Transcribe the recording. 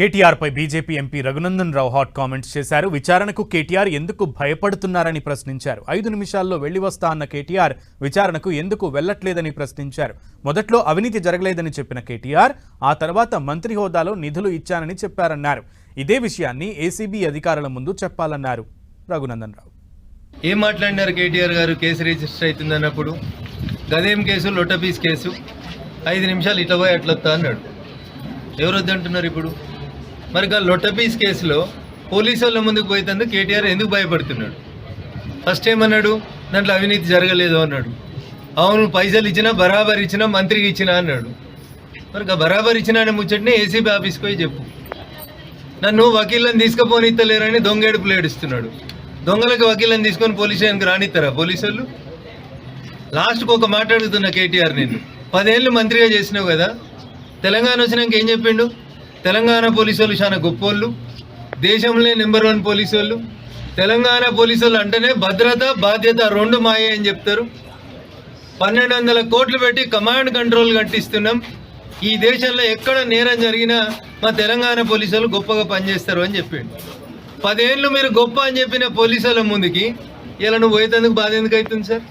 కేటీఆర్పై BJP MP Raghunandan Rao hot comments చేశారు. విచారణకు కేటీఆర్ ఎందుకు భయపడుతున్నారని ప్రశ్నించారు. ఐదు నిమిషాల్లో వెళ్ళి వస్తా అన్న కేటీఆర్ విచారణకు ఎందుకు వెళ్ళట్లేదని ప్రశ్నించారు. మొదట్లో అవినీతి జరగలేదని చెప్పిన కేటీఆర్ ఆ తర్వాత మంత్రి హోదాలో నిధులు ఇచ్చానని చెప్పారన్నారు. ఇదే విషయాన్ని ఏసీబీ అధికారుల ముందు చెప్పాలన్నారు రఘునందన్ రావు. ఏం మాట్లాడినారు కేటీఆర్ గారు? కేసు రిజిస్టర్ అవుతుంది అన్నప్పుడు గదేం కేసు? లొట్టపీస్ కేసు? ఐదు నిమిషాలు ఇట్లా పోయి అట్లా అన్నాడు. ఎవరొద్దంటున్నారు ఇప్పుడు? మరి ఆ లొట్టపీస్ కేసులో పోలీసు వాళ్ళ ముందుకు పోయేందుకు కేటీఆర్ ఎందుకు భయపడుతున్నాడు? ఫస్ట్ ఏమన్నాడు? దాంట్లో అవినీతి జరగలేదు అన్నాడు. అవును పైసలు ఇచ్చినా బరాబర్ ఇచ్చినా మంత్రికి ఇచ్చినా అన్నాడు. మరి బరాబర్ ఇచ్చినా అనే ముచ్చటిని ఏసీబీ ఆఫీస్కి పోయి చెప్పు. నన్ను వకీళ్ళని తీసుకుపోనిస్తలేరని దొంగేడుపులు ఏడుస్తున్నాడు. దొంగలకు వకీళ్ళని తీసుకొని పోలీస్ స్టేషన్కి రానిస్తారా పోలీసు వాళ్ళు లాస్ట్కి ఒక మాట్లాడుతున్నా కేటీఆర్ నేను పదేళ్ళు మంత్రిగా చేసినావు కదా. తెలంగాణ వచ్చినాక ఏం చెప్పిండు? తెలంగాణ పోలీసు వాళ్ళు చాలా గొప్పోళ్ళు. దేశంలో నెంబర్ వన్ పోలీసు వాళ్ళు తెలంగాణ పోలీసు వాళ్ళు అంటేనే భద్రత బాధ్యత రెండు మాయే అని చెప్తారు. పన్నెండు వందల కోట్లు పెట్టి కమాండ్ కంట్రోల్ కట్టిస్తున్నాం. ఈ దేశంలో ఎక్కడ నేరం జరిగినా మా తెలంగాణ పోలీసులు గొప్పగా పనిచేస్తారు అని చెప్పిండు. పదేళ్ళు మీరు గొప్ప అని చెప్పిన పోలీసుల ముందుకి ఇలా నువ్వు పోయేందుకు బాధ ఎందుకు అవుతుంది సార్?